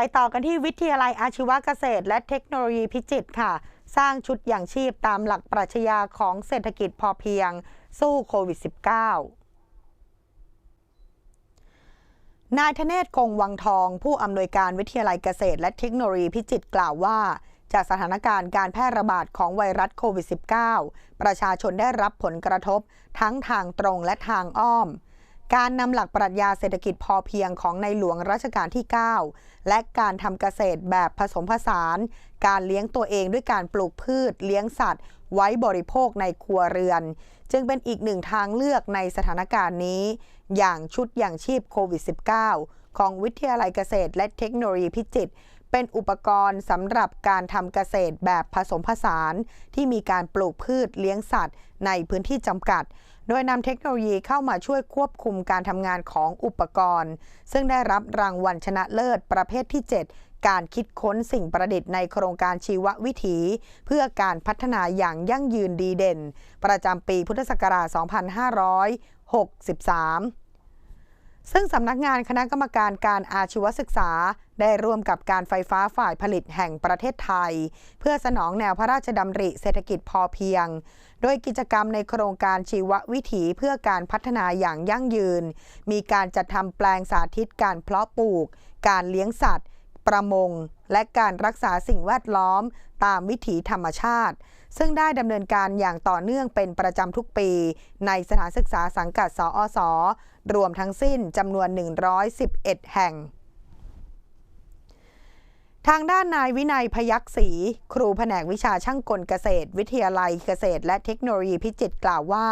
ไปต่อกันที่วิทยาลัยอาชีวเกษตร และเทคโนโลยีพิจิตรค่ะ สร้างชุดอย่างชีพตามหลักปรัชญาของเศรษฐกิจพอเพียง สู้โควิด -19 นายธเนศคงวังทอง ผู้อำนวยการวิทยาลัยเกษตร และเทคโนโลยีพิจิตรกล่าวว่า จากสถานการณ์การแพร่ระบาดของไวรัสโควิด -19 ประชาชนได้รับผลกระทบทั้งทางตรงและทางอ้อม การนำหลักปรัชญาเศรษฐกิจพอเพียงของในหลวงรัชกาลที่ 9 และการทำเกษตรแบบผสมผสาน การเลี้ยงตัวเองด้วยการปลูกพืช เลี้ยงสัตว์ ไว้บริโภคในครัวเรือน จึงเป็นอีกหนึ่งทางเลือกในสถานการณ์นี้ อย่างชุดอย่างชีพโควิด -19 ของวิทยาลัยเกษตรและเทคโนโลยีพิจิตรเป็นอุปกรณ์สำหรับการทำเกษตรแบบผสมผสาน ที่มีการปลูกพืชเลี้ยงสัตว์ ในพื้นที่จำกัด โดยนำเทคโนโลยีเข้ามาช่วยควบคุมการทำงานของอุปกรณ์ ซึ่งได้รับรางวัลชนะเลิศประเภทที่ 7 การคิดค้นสิ่งประดิษฐ์ในโครงการชีววิถี เพื่อการพัฒนาอย่างยั่งยืนดีเด่น ประจำปีพุทธศักราช 2563 ซึ่งสำนักงานคณะกรรมการการอาชีวศึกษา ได้ร่วมกับการไฟฟ้าฝ่ายผลิตแห่งประเทศไทย เพื่อสนองแนวพระราชดำริเศรษฐกิจพอเพียง โดยกิจกรรมในโครงการชีววิถีเพื่อการพัฒนาอย่างยั่งยืน มีการจัดทำแปลงสาธิตการเพาะปลูก การเลี้ยงสัตว์ ประมง และการรักษาสิ่งแวดล้อมตามวิถีธรรมชาติ ซึ่งได้ดำเนินการอย่างต่อเนื่องเป็นประจำทุกปี ในสถานศึกษาสังกัดสอสอรวมทั้งสิ้นจำนวน 111 แห่งทางด้านนายวินัยพยักษ์ศรีครูแผนกวิชาช่างกลเกษตร วิทยาลัยเกษตร และเทคโนโลยีพิจิตรกล่าวว่า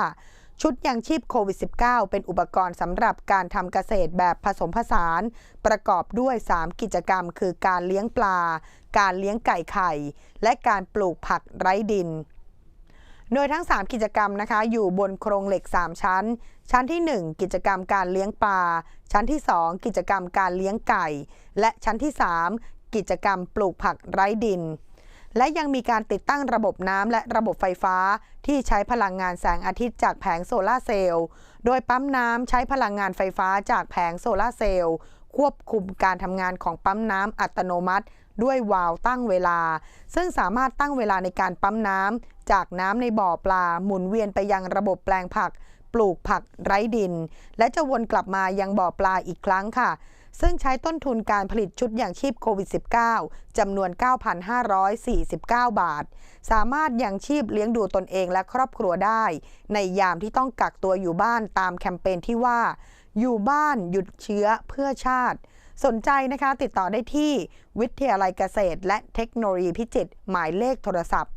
ชุดยังชีพโควิด -19 เป็นอุปกรณ์สำหรับการทำเกษตรแบบผสมผสาน ประกอบด้วย 3 กิจกรรม คือการเลี้ยงปลา การเลี้ยงไก่ไข่ และการปลูกผักไร้ดิน โดยทั้ง 3 กิจกรรมนะคะอยู่บนโครงเหล็ก 3 ชั้น ชั้นที่ 1 กิจกรรมการเลี้ยงปลา ชั้นที่ 2 กิจกรรมการเลี้ยงไก่ และชั้นที่ 3 กิจกรรมปลูกผักไร้ดิน และยังมีการติดตั้งระบบน้ำและระบบไฟฟ้า ที่ใช้พลังงานแสงอาทิตย์จากแผงโซลาร์เซลล์ โดยปั๊มน้ำใช้พลังงานไฟฟ้าจากแผงโซลาร์เซลล์ควบคุมการทำงานของปั๊มน้ำอัตโนมัติ ด้วยวาล์วตั้งเวลา ซึ่งสามารถตั้งเวลาในการปั๊มน้ำจากน้ำในบ่อปลาหมุนเวียนไปยังระบบแปลงผัก ปลูกผักไร้ดิน และจะวนกลับมายังบ่อปลาอีกครั้งค่ะ ซึ่งใช้ต้นทุนการผลิตชุดอย่างชีพโควิด -19 จำนวน 9,549 บาท สามารถยังชีพเลี้ยงดูตนเองและครอบครัวได้ ในยามที่ต้องกักตัวอยู่บ้านตามแคมเปญที่ว่า อยู่บ้านหยุดเชื้อเพื่อชาติ สนใจนะคะติดต่อได้ที่วิทยาลัยเกษตร และเทคโนโลยีพิจิตรหมายเลขโทรศัพท์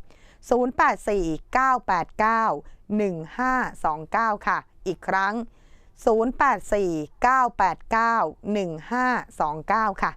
0849891529 ค่ะ อีกครั้ง 0849891529 ค่ะ